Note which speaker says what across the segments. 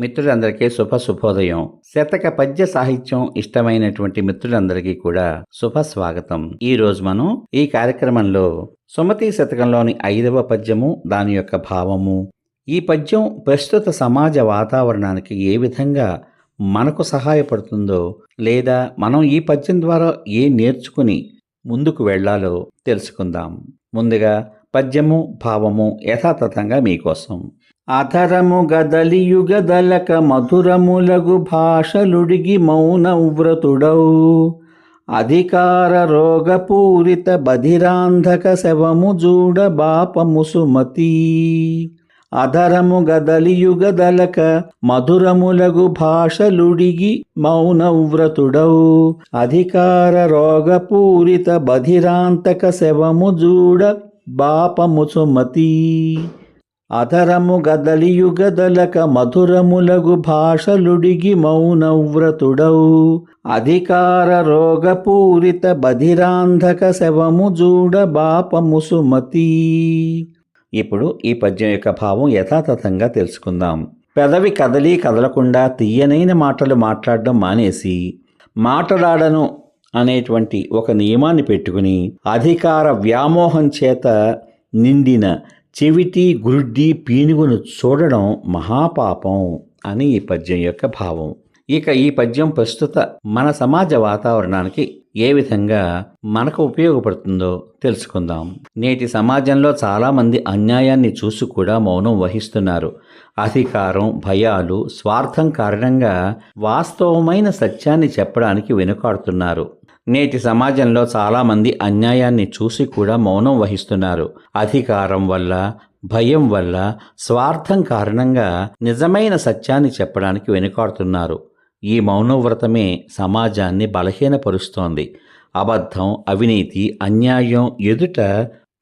Speaker 1: మిత్రులందరికీ శుభ శుభోదయం. శతక పద్య సాహిత్యం ఇష్టమైనటువంటి మిత్రులందరికీ కూడా శుభ స్వాగతం. ఈ రోజు మనం ఈ కార్యక్రమంలో సుమతి శతకంలోని ఐదవ పద్యము దాని యొక్క భావము. ఈ పద్యం ప్రస్తుత సమాజ వాతావరణానికి ఏ విధంగా మనకు సహాయపడుతుందో లేదా మనం ఈ పద్యం ద్వారా ఏ నేర్చుకుని ముందుకు వెళ్ళాలో తెలుసుకుందాం. ముందుగా పద్యము భావము యథాతథంగా మీకోసం. అధరము గదలియుగదలక మధురములగు భాషలుడిగి మౌనవ్రతుడౌ. అధికార రోగపూరిత బధిరాంధక శవము జూడ బాపము సుమతి. అధరము గదలియుగదలక మధురములగు భాషలుడిగి మౌనవ్రతుడౌ. అధికార రోగపూరిత బధిరాంతక శవము జూడ బాపము సుమతి. అధరము గదలియు గదలక మధురములగు భాషలుడిగి మౌనవ్రతుడౌ అధికార రోగపూరిత బధిరాంధక శవము జూడ బాపము సుమతి. ఇప్పుడు ఈ పద్యం యొక్క భావం యథాతథంగా తెలుసుకుందాం. పెదవి కదలి కదలకుండా తీయనైన మాటలు మాట్లాడడం మానేసి మాట్లాడను అనేటువంటి ఒక నియమాన్ని పెట్టుకుని అధికార వ్యామోహం చేత నిండిన చెవిటి గురుడ్డి పీనుగును చూడడం మహాపాపం అని ఈ పద్యం యొక్క భావం. ఇక ఈ పద్యం ప్రస్తుత మన సమాజ వాతావరణానికి ఏ విధంగా మనకు ఉపయోగపడుతుందో తెలుసుకుందాం. నేటి సమాజంలో చాలామంది అన్యాయాన్ని చూసి కూడా మౌనం వహిస్తున్నారు. అధికారం భయాలు స్వార్థం కారణంగా వాస్తవమైన సత్యాన్ని చెప్పడానికి వెనుకాడుతున్నారు. నేటి సమాజంలో చాలామంది అన్యాయాన్ని చూసి కూడా మౌనం వహిస్తున్నారు. అధికారం వల్ల భయం వల్ల స్వార్థం కారణంగా నిజమైన సత్యాన్ని చెప్పడానికి వెనుకాడుతున్నారు. ఈ మౌనవ్రతమే సమాజాన్ని బలహీనపరుస్తోంది. అబద్ధం అవినీతి అన్యాయం ఎదుట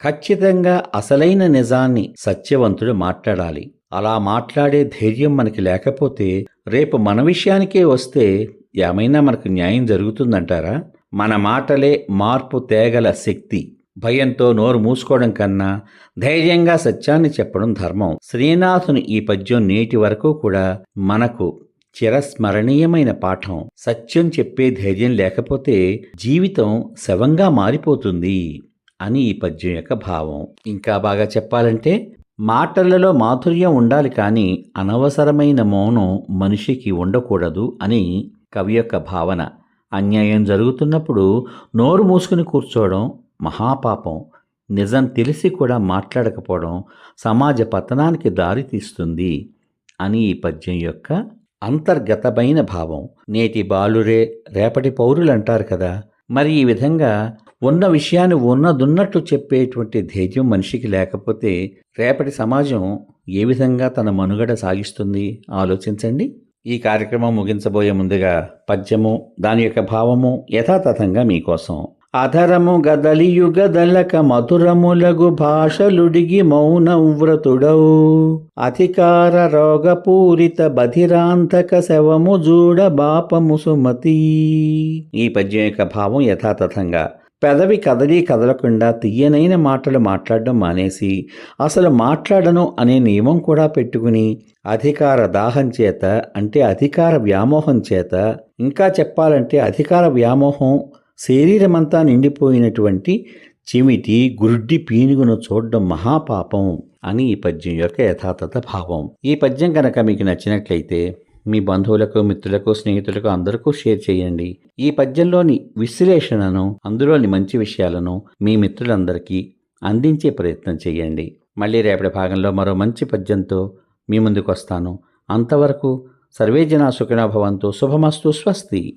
Speaker 1: ఖచ్చితంగా అసలైన నిజాన్ని సత్యవంతుడు మాట్లాడాలి. అలా మాట్లాడే ధైర్యం మనకి లేకపోతే రేపు మన విషయానికే వస్తే ఏమైనా మనకు న్యాయం జరుగుతుందంటారా? మన మాటలే మార్పు తేగల శక్తి. భయంతో నోరు మూసుకోవడం కన్నా ధైర్యంగా సత్యాన్ని చెప్పడం ధర్మం. శ్రీనాథుని ఈ పద్యం నేటి వరకు కూడా మనకు చిరస్మరణీయమైన పాఠం. సత్యం చెప్పే ధైర్యం లేకపోతే జీవితం శవంగా మారిపోతుంది అని ఈ పద్యం యొక్క భావం. ఇంకా బాగా చెప్పాలంటే మాటలలో మాధుర్యం ఉండాలి కానీ అనవసరమైన మౌనం మనిషికి ఉండకూడదు అని కవి యొక్క భావన. అన్యాయం జరుగుతున్నప్పుడు నోరు మూసుకుని కూర్చోవడం మహాపాపం. నిజం తెలిసి కూడా మాట్లాడకపోవడం సమాజ పతనానికి దారితీస్తుంది అని ఈ పద్యం యొక్క అంతర్గతమైన భావం. నేటి బాలురే రేపటి పౌరులు అంటారు కదా. మరి ఈ విధంగా ఉన్న విషయాన్ని ఉన్నదున్నట్టు చెప్పేటువంటి ధైర్యం మనిషికి లేకపోతే రేపటి సమాజం ఏ విధంగా తన మనుగడ సాగిస్తుంది? ఆలోచించండి. ఈ కార్యక్రమం ముగించబోయే ముందుగా పద్యము దాని యొక్క భావము యథాతథంగా మీకోసం. అధరము గదలియు గదలక మధురములగు భాషలుడిగి మౌన వ్రతుడౌ అధికార రోగపూరిత బధిరాంతక శవము జూడ బాపము సుమతి. ఈ పద్యం యొక్క భావం యథాతథంగా పెదవి కదలి కదలకుండా తీయనైన మాటలు మాట్లాడడం మానేసి అసలు మాట్లాడను అనే నియమం కూడా పెట్టుకుని అధికార దాహం చేత అంటే అధికార వ్యామోహం చేత ఇంకా చెప్పాలంటే అధికార వ్యామోహం శరీరమంతా నిండిపోయినటువంటి చెమిటి గురుడ్డి పీనుగును చూడడం మహాపాపం అని ఈ పద్యం యొక్క యథాతథ భావం. ఈ పద్యం కనుక మీకు నచ్చినట్లయితే మీ బంధువులకు మిత్రులకు స్నేహితులకు అందరికీ షేర్ చేయండి. ఈ పద్యంలోని విశ్లేషణను అందులోని మంచి విషయాలను మీ మిత్రులందరికీ అందించే ప్రయత్నం చేయండి. మళ్ళీ రేపటి భాగంలో మరో మంచి పద్యంతో మీ ముందుకు వస్తాను అంతవరకు సర్వేజన సుఖినోభవంతో శుభమస్తు స్వస్తి.